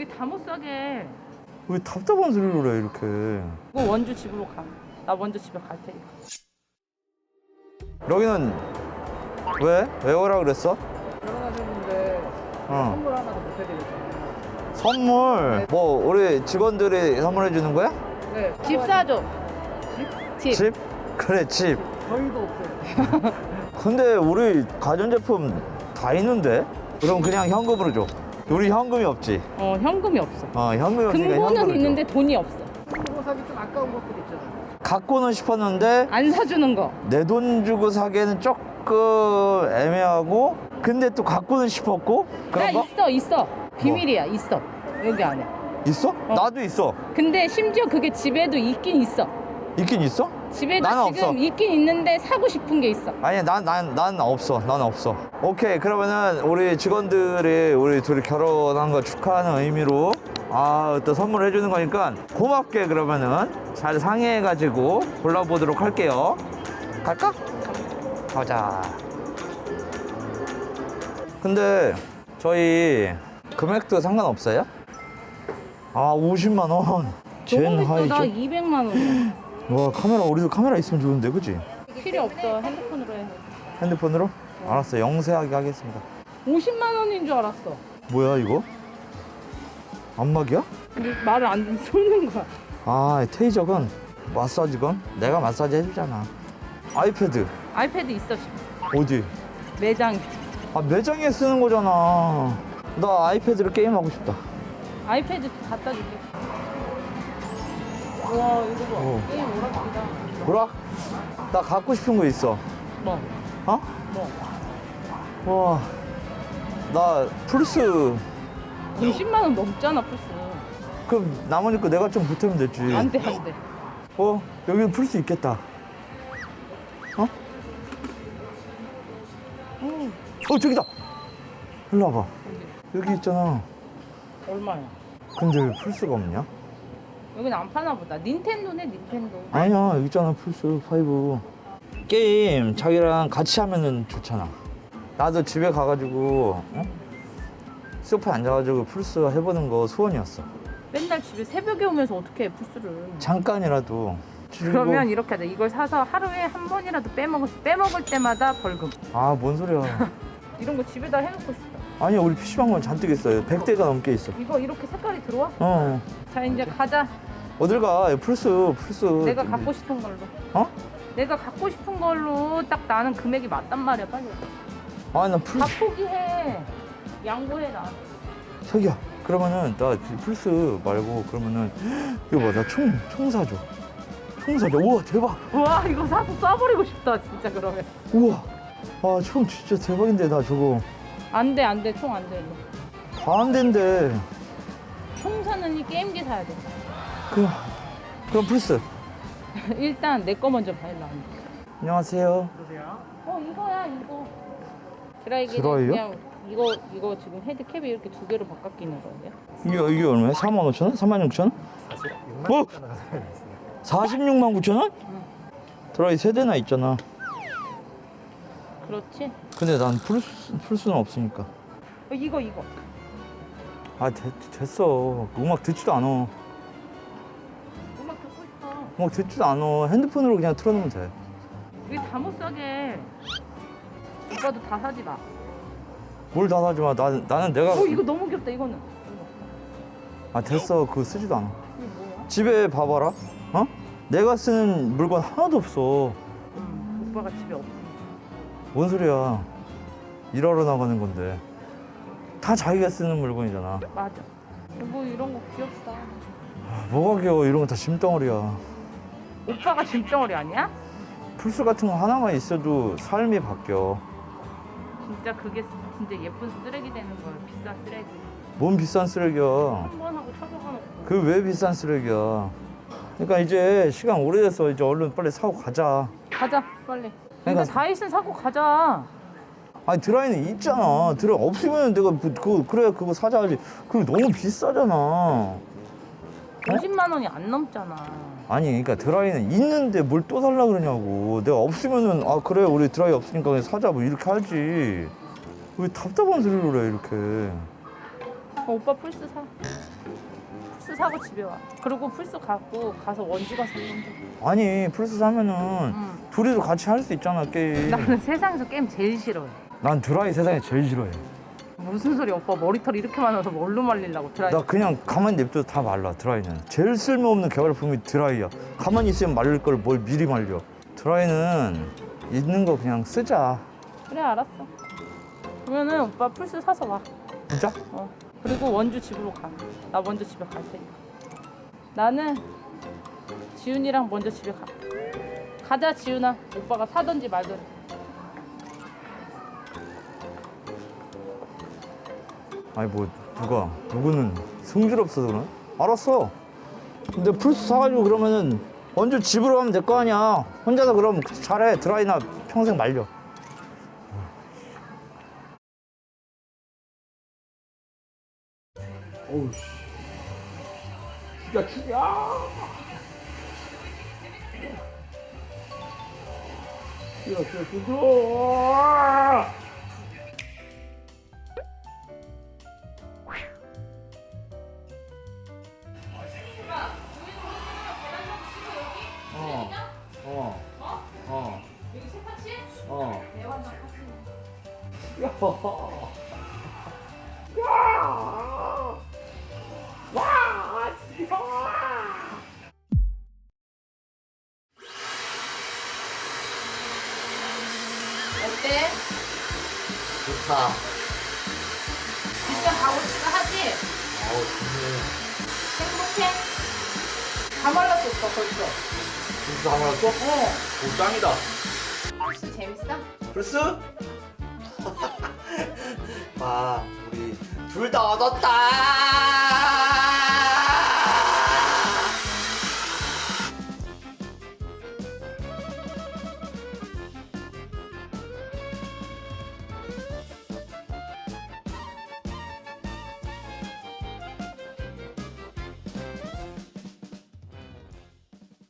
왜다못 사게? 왜 답답한 소리를 해 이렇게 이거 원주 집으로 가. 나 먼저 집에 갈 테니까. 여기는 왜? 왜 오라 그랬어? 결혼하셨는데 어 선물 하나도 못 해드렸잖아요. 선물 뭐 우리 직원들이 선물해 주는 거야? 네. 집 사줘. 집? 집? 그래 집 저희도 없어요. 근데 우리 가전제품 다 있는데? 그럼 그냥 현금으로 줘 우리 현금이 없지 어 현금이 없어. 어 현금이 없으니까 금고는 현금으로 있는데 돈이 없어. 선물로 사기 좀 아까운 것들 있잖아요. 줘 갖고는 싶었는데 안 사주는 거. 내 돈 주고 사기에는 조금 애매하고 근데 또 갖고는 싶었고 나 그런 거? 있어 있어. 비밀이야 있어. 여기 안에. 있어? 나도 있어 근데 심지어 그게 집에도 있긴 있어. 있긴 있어? 집에도 나는 지금 없어. 있긴 있는데 사고 싶은 게 있어. 아니 난 난 난 없어 난 없어 오케이 그러면은 우리 직원들이 우리 둘이 결혼한 거 축하하는 의미로 아 또 선물을 해주는 거니까 고맙게 그러면은 잘 상의해 가지고 골라보도록 할게요 갈까? 가자 근데 저희 금액도 상관없어요? 아 50만 원 조금 젠 있어 나 하이죠 200만 원이야. 와 카메라 우리도 카메라 있으면 좋은데 그지? 필요 없어 핸드폰으로 해. 핸드폰으로? 알았어 영세하게 하겠습니다 50만 원인 줄 알았어. 뭐야 이거? 안마기야? 근데 말을 안 듣는 쏘는 거야. 아 테이저건 마사지건 내가 마사지 해주잖아 아이패드 아이패드 있어 지금. 어디? 매장. 아 매장에 쓰는 거잖아 나 아이패드로 게임하고 싶다 아이패드 갖다 줄게. 와 이거 봐. 어. 게임 오락기다. 뭐라? 나 갖고 싶은 거 있어 뭐? 어? 뭐? 와, 나 플스 20만 원 넘잖아 플스. 그럼 나머지 거 내가 좀 보태면 되지 안돼 안돼. 어? 여기 플스 있겠다 어? 어 저기다 일로 와봐 여기 있잖아 얼마야? 근데 왜 플스가 없냐? 여기는 안 파나 보다. 닌텐도네 닌텐도. 아니야 있잖아 플스 5 게임 자기랑 같이 하면은 좋잖아 나도 집에 가가지고 어? 소파에 앉아가지고 플스 해보는 거 소원이었어 맨날 집에 새벽에 오면서 어떻게 해 플스를? 잠깐이라도 그러면 이렇게 하자. 이걸 사서 하루에 한 번이라도 빼먹을 빼먹을 때마다 벌금. 아 뭔 소리야 이런 거 집에다 해놓고 싶다. 아니야 우리 PC방은 잔뜩 있어요 100대가 넘게 있어 이거 이렇게 색깔이 들어와? 어 자 이제 가자. 어딜 가 플스 플스 내가 갖고 싶은 걸로. 어? 내가 갖고 싶은 걸로 딱 나는 금액이 맞단 말이야 빨리. 아나 플스 다 포기해. 양보해 나. 자기야 그러면은 나 플스 말고 그러면은 이거 봐나총 총 사줘 총 사줘 우와 대박 와 이거 사서 쏴버리고 싶다 진짜 그러면. 우와 아 총 진짜 대박인데 나 저거 안 돼 안 돼 총 안돼. 다안 된대 총 사느니 게임기 사야 돼. 그럼 그럼 플스 일단 내 거 먼저 봐 일로 와. 안녕하세요? 어 이거야 이거. 드라이기는 드라이요? 그냥 이거 이거 지금 헤드캡이 이렇게 두 개로 바꿔 끼는 거예요. 이게 이게 얼마야 4만 5천 원 4만 6천 원 사실 어? 6만 원 가져가야 있어요. 46만 9천 원 드라이 세 대나 있잖아 그렇지? 근데 난 플스 플스는 없으니까 어, 이거 이거. 아 됐, 됐어 음악 듣지도 않아 음악 듣고 싶어. 음악 듣지도 않아 핸드폰으로 그냥 틀어놓으면 돼왜다못 사게? 오빠도 다 사지 마. 뭘 다 사지 마. 나, 나는 내가. 어 이거 너무 귀엽다 이거는. 이거. 아, 됐어. 그거 쓰지도 않아. 이게 뭐야? 집에 봐봐라. 어? 내가 쓰는 물건 하나도 없어. 음, 오빠가 집에 없어. 뭔 소리야. 일하러 나가는 건데. 다 자기가 쓰는 물건이잖아. 맞아. 뭐 이런 거 귀엽다. 아, 뭐가 귀여워. 이런 거 다 짐덩어리야. 오빠가 짐덩어리 아니야? 플스 같은 거 하나만 있어도 삶이 바뀌어. 진짜 그게 진짜 예쁜 쓰레기 되는 거야. 비싼 쓰레기. 뭔 비싼 쓰레기야. 한 번 하고 쳐져가 놓고. 그 왜 비싼 쓰레기야. 그러니까 이제 시간 오래돼서 이제 얼른 빨리 사고 가자. 가자 빨리. 그러니까- 그러니까 다이슨 사고 가자. 아니 드라이는 있잖아. 드라이 없으면 내가 그, 그 그래 그거 사자 하지. 그거 너무 비싸잖아. 50만 원이 안 넘잖아. 아니 그러니까 드라이는 있는데 뭘 또 살라 그러냐고. 내가 없으면은 아 그래 우리 드라이 없으니까 그냥 사자 뭐 이렇게 하지. 왜 답답한 소리를 해 이렇게. 어, 오빠 플스 사. 사고 집에 와. 그리고 플스 갖고 가서 원주 가서 하면 돼. 아니 플스 사면은 응. 둘이서 같이 할 수 있잖아 게임. 나는 세상에서 게임 제일 싫어해. 난 드라이 세상에 제일 싫어해. 무슨 소리 오빠 머리털 이렇게 많아서 뭘로 말리려고 드라이. 나 그냥 가만히 냅둬도 다 말라 드라이는. 제일 쓸모없는 개발품이 드라이야. 가만히 있으면 말릴 걸 뭘 미리 말려. 드라이는 있는 거 그냥 쓰자. 그래 알았어. 그러면은 오빠 플스 사서 와. 진짜? 어. 그리고 원주 집으로 가. 나 먼저 집에 갈 테니까. 나는 지훈이랑 먼저 집에 가. 가자 지훈아. 오빠가 사든지 말든지. 아니 뭐 누가 누구는 성질 없어서 그러나? 알았어. 근데 플스 사가지고 그러면은 먼저 집으로 가면 될 거 아니야. 혼자서 그럼 잘해 드라이나 평생 말려. 어우 씨. 야 죽야. 야 죽어. 어. 어. 어. 여기 어. 대환장 어때? 좋다. 진짜 가고 싶어 하지? 아우 좋네. 행복해? 다 말랐어 오빠 벌써. 진짜 하나 또? 어. 오 짱이다. 플스 재밌어? 플스? 아 우리 둘 다 얻었다.